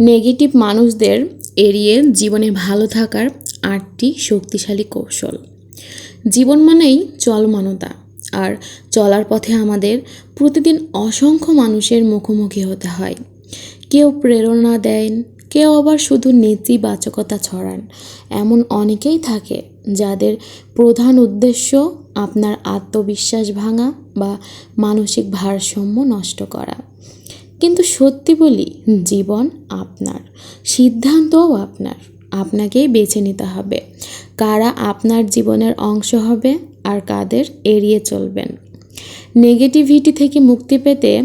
Negative মানুষদের এড়িয়ে জীবনে ভালো থাকার আটটি শক্তিশালী কৌশল। জীবন মানেই চলমানতা, আর চলার পথে আমাদের প্রতিদিন অসংখ্য মানুষের মুখোমুখি হতে হয়। কেউ প্রেরণা দেন, কেউ আবার শুধু নেতিবাচকতা ছড়ান। এমন অনেকেই থাকে যাদের প্রধান উদ্দেশ্য আপনার আত্মবিশ্বাস ভাঙা বা মানসিক ভারসাম্য নষ্ট করা। কিন্তু সত্যি বলি জীবন আপনার সিদ্ধান্তও আপনার আপনাকেই বেছে নিতে হবে। কারা আপনার জীবনের অংশ হবে আর কাদের এড়িয়ে চলবেন। নেগেটিভিটি থেকে মুক্তি পেতে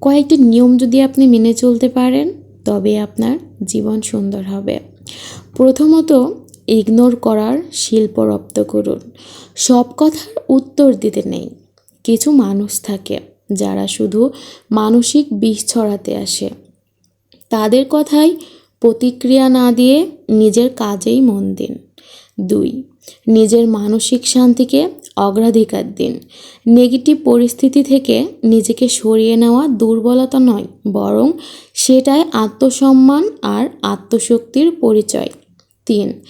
কয়েকটি নিয়ম যদি আপনি মেনে চলতে পারেন তবে আপনার জীবন সুন্দর হবে। প্রথমত ইগনোর করার শিল্প রপ্ত করুন। সব কথার উত্তর দিতে নেই। কিছু মানুষ থাকে যারা শুধু মানসিক বিষ ছড়াতে আসে। তাদের কথাই প্রতিক্রিয়া না দিয়ে নিজের কাজেই মন দিন। দুই, নিজের মানসিক শান্তিকে অগ্রাধিকার দিন। নেগেটিভ পরিস্থিতি থেকে নিজেকে সরিয়ে নেওয়া দুর্বলতা নয়, বরং সেটাই আত্মসম্মান আর আত্মশক্তির পরিচয়। তিন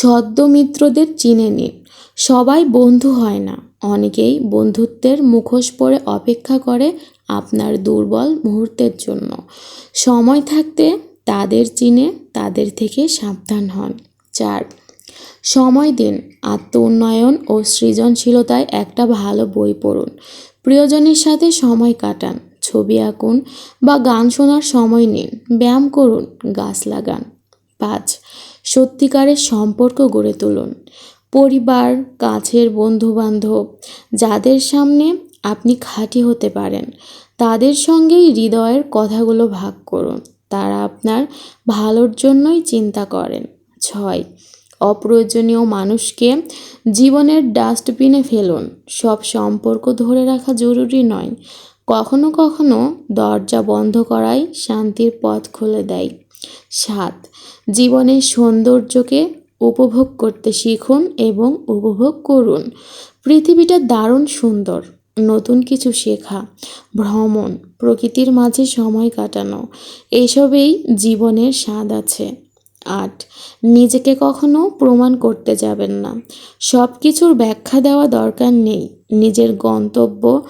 ছদ্মমিত্রদের চিনে নিন সবাই বন্ধু হয় না। অনেকেই বন্ধুত্বের মুখোশ পরে অপেক্ষা করে আপনার দুর্বল মুহূর্তের জন্য। সময় থাকতে তাদের চিনে, তাদের থেকে সাবধান হন। চার, সময় দিন। আত্ম উন্নয়ন ও সৃজনশীলতায় একটা ভালো বই পড়ুন। প্রিয়জনের সাথে সময় কাটান। ছবি আঁকুন বা গান শোনার সময় নিন। ব্যায়াম করুন। গাছ লাগান। পাঁচ সত্যিকারের সম্পর্ক গড়ে তুলুন। পরিবার, কাছের বন্ধুবান্ধব, যাদের সামনে আপনি খাঁটি হতে পারেন, তাদের সঙ্গেই হৃদয়ের কথাগুলো ভাগ করুন। তারা আপনার ভালোর জন্যই চিন্তা করেন। ছয়, অপ্রয়োজনীয় মানুষকে জীবনের ডাস্টবিনে ফেলুন। সব সম্পর্ক ধরে রাখা জরুরি নয়। কখনো কখনো দরজা বন্ধ করাই শান্তির পথ খুলে দেয়। সাত, জীবনের সৌন্দর্যকে উপভোগ করতে শিখুন এবং উপভোগ করুন। পৃথিবীটা দারুণ সুন্দর, নতুন কিছু শেখা, ভ্রমণ, প্রকৃতির মাঝে সময় কাটানো, এসবেই জীবনের স্বাদ আছে। আট। নিজেকে কখনো প্রমাণ করতে যাবেন না। সব কিছুর ব্যাখ্যা দেওয়া দরকার নেই। নিজের গন্তব্য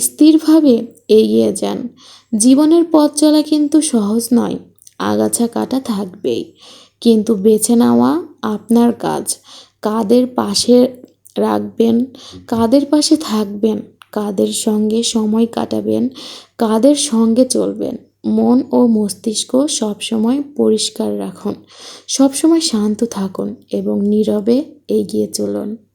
স্থিরভাবে এগিয়ে যান। জীবনের পথ চলা কিন্তু সহজ নয়। আগাছা কাটা থাকবেই। কিন্তু বেছে নেওয়া আপনার কাজ। কাদের পাশে রাখবেন? কাদের পাশে থাকবেন? কাদের সঙ্গে সময় কাটাবেন? কাদের সঙ্গে চলবেন? মন ও মস্তিষ্ক সবসময় পরিষ্কার রাখুন। সবসময় শান্ত থাকুন এবং নীরবে এগিয়ে চলুন।